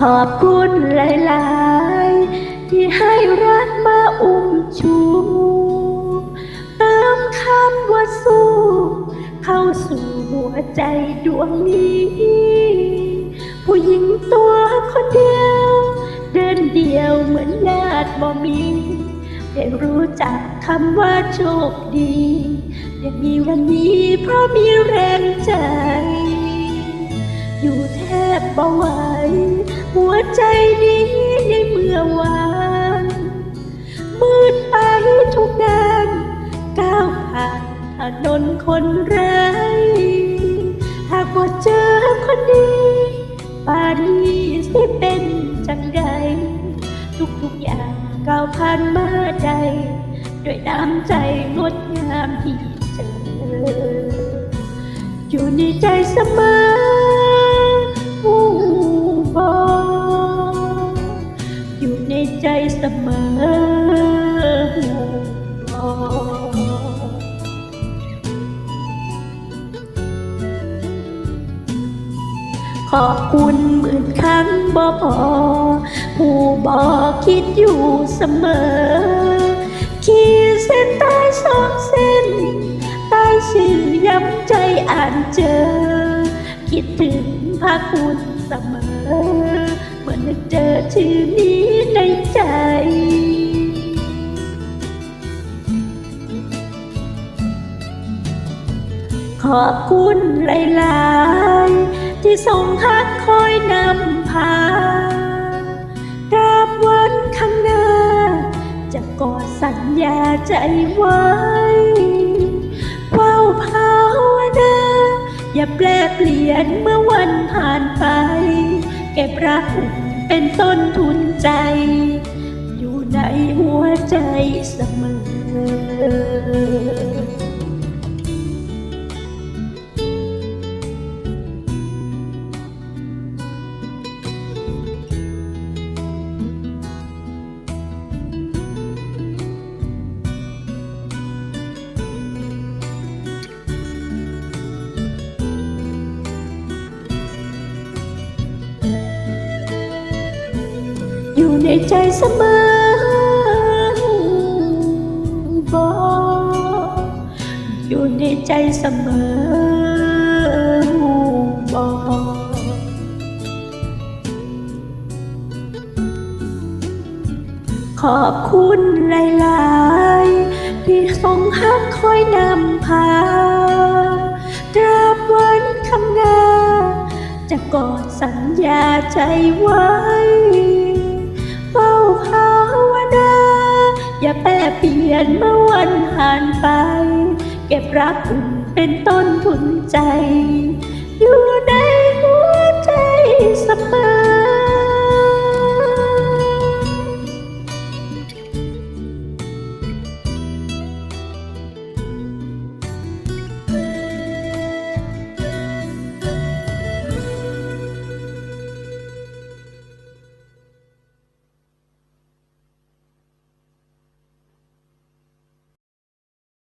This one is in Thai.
ขอบคุณหลายๆ ที่ให้รักมาอุ้มชูเติมคำว่าสู้ เข้าสู่หัวใจดวงนี้ ผู้หญิงตัวคนเดียว เดินเดียวเหมือนญาติบ่มีได้รู้จักคำว่าโชคดีได้มีวันนี้เพราะมีแรงใจ อยู่แทบบ่ไหว หัวใจนี้ในเมื่อวานมืดไปทุกด้านก้าวผ่านถนนคนไร้หากว่าเจอคนดีป่านี้สิเป็นจังใดทุกๆอย่างก้าวผ่านมาได้ด้วยน้ำใจงดงามที่เจออยู่ในใจเสมอ ขอบคุณหมื่นครั้งบ่พอ ผู้บอกคิดอยู่เสมอ ขีดเส้นใต้สองเส้น ใต้ชื่อย้ำใจอ่านเจอ คิดถึงพระคุณเสมอ เมื่อนึกเจอชื่อนี้ในใจขอบคุณหลาย ๆ ที่ทรงฮักคอยนำพาตราบวันข้างหน้า จะกอดสัญญาใจไว้เฝ้าภาวนา อย่าแปลเปลี่ยนเมื่อวันผ่านไป เก็บรักเป็นต้นทุนใจ อยู่ในหัวใจเสมอ อยู่ในใจเสมอบอกอยู่ในใจเสมอบอกขอบคุณหลายๆ ที่ทรงฮักคอยนำพาตราบวันข้างหน้าจะกอดสัญญาใจไว้ ภาวนา อย่าแปรเปลี่ยนเมื่อวันผ่านไป เก็บรักอุ่นเป็นต้นทุนใจ อยู่ใน